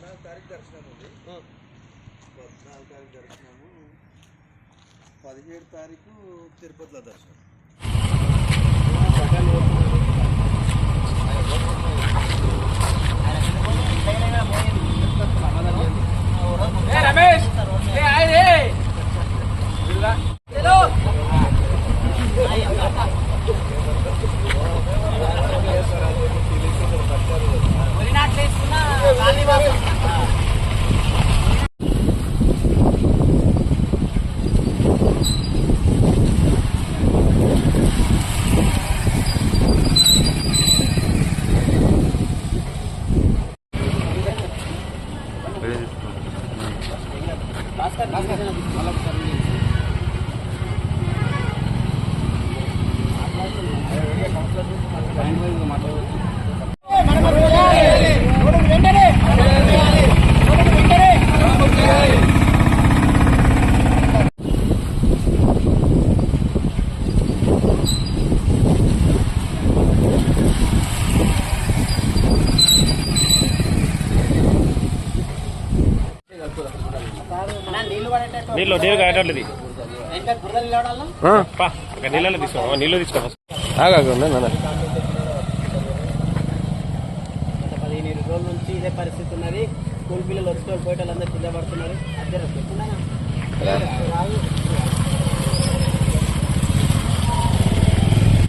పద్నాలుగు తారీఖు దర్శనం ఉంది. పద్నాలుగు తారీఖు దర్శనము. పదిహేడు తారీఖు తిరుపతిలో దర్శనం. করে నీళ్ళు నీళ్ళు ఒక నీళ్ళలో తీసుకో నీళ్ళు తీసుకో. ఆగాగు నాన్న పదిహేను రోజుల నుంచి ఇదే పరిస్థితి ఉన్నది. స్కూల్ పిల్లలు వచ్చి పోయేటోళ్ళందరూ కింద పడుతున్నారు. అద్దరు